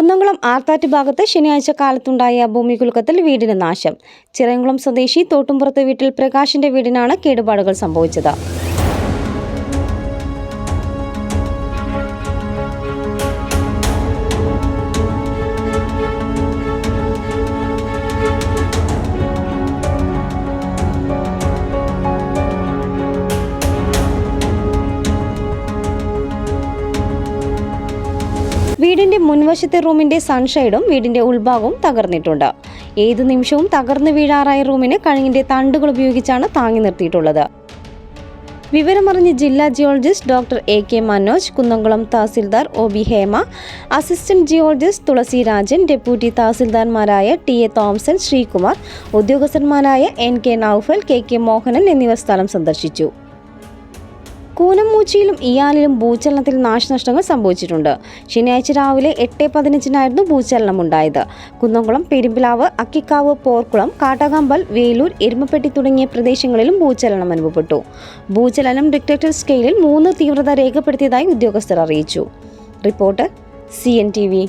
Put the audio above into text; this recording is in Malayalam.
കുന്നംകുളം ആർത്താറ്റ് ഭാഗത്ത് ശനിയാഴ്ച കാലത്തുണ്ടായ ഭൂമികുലുക്കത്തിൽ വീടിന് നാശം. ചിറയംകുളം സ്വദേശി തോട്ടുംപുറത്ത് വീട്ടിൽ പ്രകാശിന്റെ വീടിനാണ് കേടുപാടുകൾ സംഭവിച്ചത്. വീടിന്റെ മുൻവശത്തെ റൂമിന്റെ സൺഷൈഡും വീടിന്റെ ഉൾഭാഗവും തകർന്നിട്ടുണ്ട്. ഏതു നിമിഷവും തകർന്നു വീഴാറായ റൂമിന് കഴുങ്ങിന്റെ തണ്ടുകൾ ഉപയോഗിച്ചാണ് താങ്ങി നിർത്തിയിട്ടുള്ളത്. വിവരമറിഞ്ഞ് ജില്ലാ geologist doctor A K Manoj Kunnamkulam tahsildar O B Hema assistant geologist Thulasi Rajan deputy തഹസിൽദാർമാരായ T A Thomson Sreekumar ഉദ്യോഗസ്ഥന്മാരായ N K Noufal K K Mohanan എന്നിവർ സ്ഥലം സന്ദർശിച്ചു. കൂനമ്മൂച്ചിയിലും ഇയാലിലും ഭൂചലനത്തിൽ നാശനഷ്ടങ്ങൾ സംഭവിച്ചിട്ടുണ്ട്. ശനിയാഴ്ച രാവിലെ എട്ട് പതിനഞ്ചിനായിരുന്നു ഭൂചലനം ഉണ്ടായത് കുന്നംകുളം പെരുമ്പിലാവ് അക്കിക്കാവ് പോർക്കുളം കാട്ടാകമ്പൽ വേലൂർ എരുമപ്പെട്ടി തുടങ്ങിയ പ്രദേശങ്ങളിലും ഭൂചലനം അനുഭവപ്പെട്ടു. ഭൂചലനം ഡിക്റ്റേറ്റർ സ്കെയിലിൽ മൂന്ന് തീവ്രത രേഖപ്പെടുത്തിയതായി ഉദ്യോഗസ്ഥർ അറിയിച്ചു. Report C N T V.